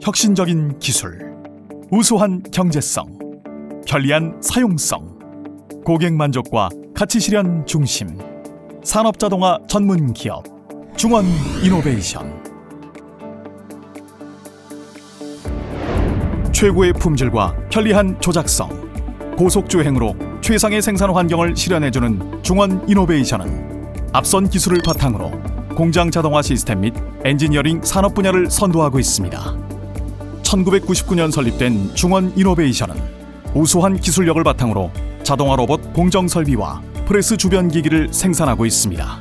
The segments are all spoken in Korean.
혁신적인 기술, 우수한 경제성, 편리한 사용성, 고객 만족과 가치 실현 중심, 산업 자동화 전문 기업, 중원 이노베이션. 최고의 품질과 편리한 조작성, 고속 주행으로 최상의 생산 환경을 실현해주는 중원 이노베이션은 앞선 기술을 바탕으로 공장 자동화 시스템 및 엔지니어링 산업 분야를 선도하고 있습니다. 1999년 설립된 중원 이노베이션은 우수한 기술력을 바탕으로 자동화 로봇 공정 설비와 프레스 주변 기기를 생산하고 있습니다.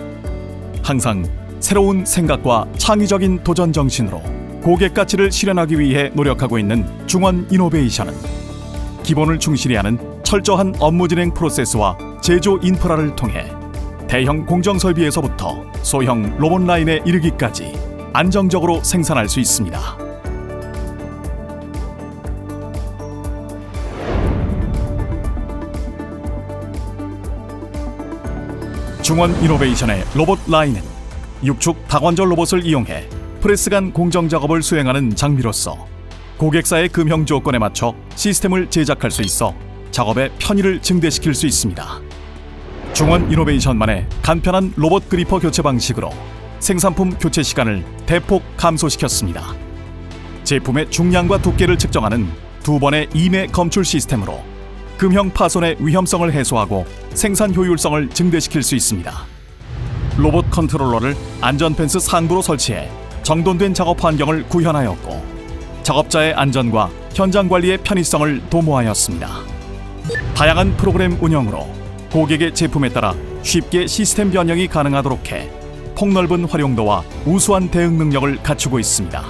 항상 새로운 생각과 창의적인 도전 정신으로 고객 가치를 실현하기 위해 노력하고 있는 중원 이노베이션은 기본을 충실히 하는 철저한 업무 진행 프로세스와 제조 인프라를 통해 대형 공정 설비에서부터 소형 로봇 라인에 이르기까지 안정적으로 생산할 수 있습니다. 중원 이노베이션의 로봇 라인은 육축 다관절 로봇을 이용해 프레스간 공정 작업을 수행하는 장비로서 고객사의 금형 조건에 맞춰 시스템을 제작할 수 있어 작업의 편의를 증대시킬 수 있습니다. 중원 이노베이션만의 간편한 로봇 그리퍼 교체 방식으로 생산품 교체 시간을 대폭 감소시켰습니다. 제품의 중량과 두께를 측정하는 두 번의 임의 검출 시스템으로 금형 파손의 위험성을 해소하고 생산 효율성을 증대시킬 수 있습니다. 로봇 컨트롤러를 안전 펜스 상부로 설치해 정돈된 작업 환경을 구현하였고 작업자의 안전과 현장 관리의 편의성을 도모하였습니다. 다양한 프로그램 운영으로 고객의 제품에 따라 쉽게 시스템 변형이 가능하도록 해 폭넓은 활용도와 우수한 대응 능력을 갖추고 있습니다.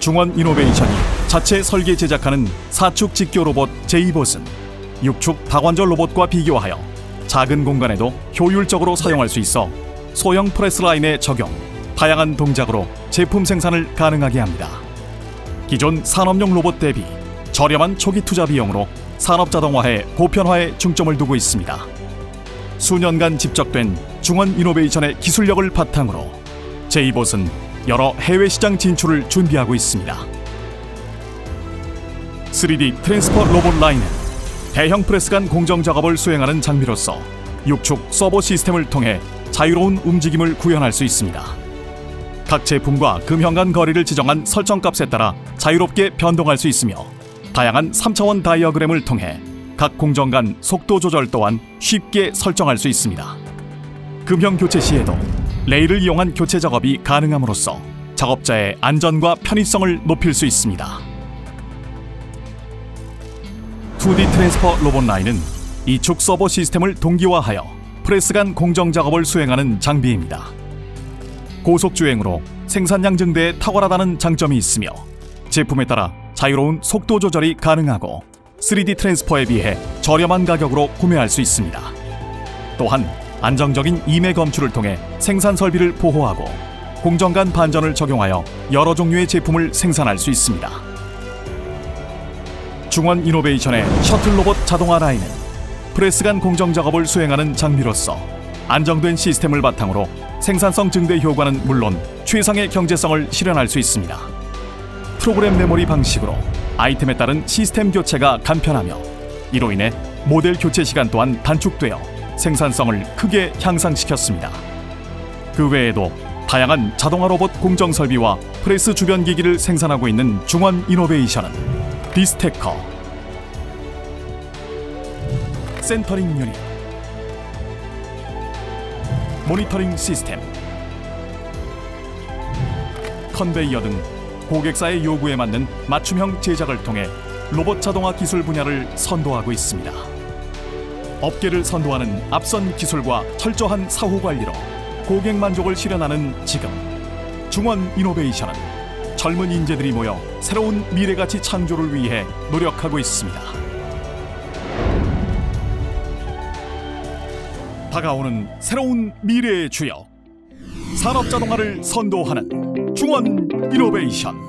중원 이노베이션이 자체 설계 제작하는 사축 직교 로봇 제이봇은 육축 다관절 로봇과 비교하여 작은 공간에도 효율적으로 사용할 수 있어 소형 프레스 라인에 적용, 다양한 동작으로 제품 생산을 가능하게 합니다. 기존 산업용 로봇 대비 저렴한 초기 투자 비용으로 산업 자동화에 보편화에 중점을 두고 있습니다. 수년간 집적된 중원 이노베이션의 기술력을 바탕으로 제이봇은 여러 해외 시장 진출을 준비하고 있습니다. 3D 트랜스퍼 로봇 라인은 대형 프레스 간 공정 작업을 수행하는 장비로서 육축 서버 시스템을 통해 자유로운 움직임을 구현할 수 있습니다. 각 제품과 금형 간 거리를 지정한 설정 값에 따라 자유롭게 변동할 수 있으며 다양한 3차원 다이어그램을 통해 각 공정 간 속도 조절 또한 쉽게 설정할 수 있습니다. 금형 교체 시에도 레일을 이용한 교체 작업이 가능함으로써 작업자의 안전과 편의성을 높일 수 있습니다. 2D 트랜스퍼 로봇 라인은 이축 서버 시스템을 동기화하여 프레스 간 공정 작업을 수행하는 장비입니다. 고속 주행으로 생산량 증대에 탁월하다는 장점이 있으며 제품에 따라 자유로운 속도 조절이 가능하고 3D 트랜스퍼에 비해 저렴한 가격으로 구매할 수 있습니다. 또한 안정적인 임의 검출을 통해 생산 설비를 보호하고 공정 간 반전을 적용하여 여러 종류의 제품을 생산할 수 있습니다. 중원 이노베이션의 셔틀 로봇 자동화 라인은 프레스 간 공정 작업을 수행하는 장비로서 안정된 시스템을 바탕으로 생산성 증대 효과는 물론 최상의 경제성을 실현할 수 있습니다. 프로그램 메모리 방식으로 아이템에 따른 시스템 교체가 간편하며 이로 인해 모델 교체 시간 또한 단축되어 생산성을 크게 향상시켰습니다. 그 외에도 다양한 자동화 로봇 공정 설비와 프레스 주변 기기를 생산하고 있는 중원 이노베이션은 디스테커, 센터링 유닛, 모니터링 시스템, 컨베이어 등 고객사의 요구에 맞는 맞춤형 제작을 통해 로봇 자동화 기술 분야를 선도하고 있습니다. 업계를 선도하는 앞선 기술과 철저한 사후 관리로 고객 만족을 실현하는 지금 중원 이노베이션은 젊은 인재들이 모여 새로운 미래 가치 창조를 위해 노력하고 있습니다. 다가오는 새로운 미래의 주역 산업 자동화를 선도하는 중원 이노베이션